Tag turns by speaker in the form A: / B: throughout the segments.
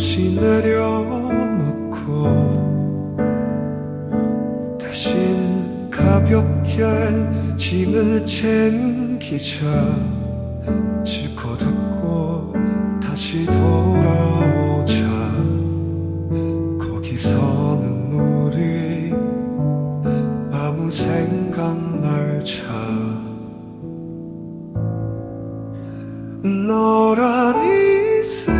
A: 잠시 내려놓고 대신 가볍게 짐을 챙기자 짚고 듣고 다시 돌아오자. 거기서는 우리 아무 생각 말자. 너란 이세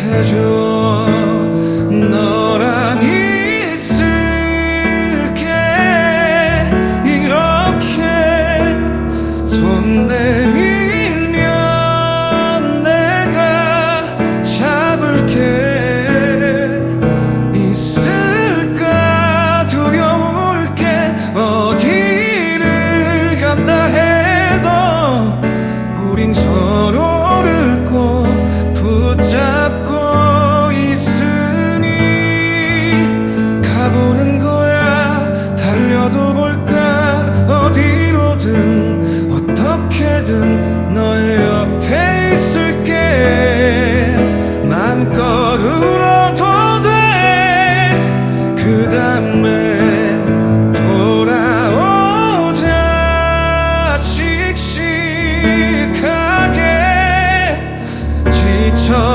A: 해줘.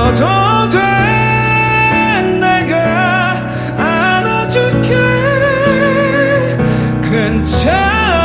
A: 울어도 돼 내가 안아줄게. 괜찮아.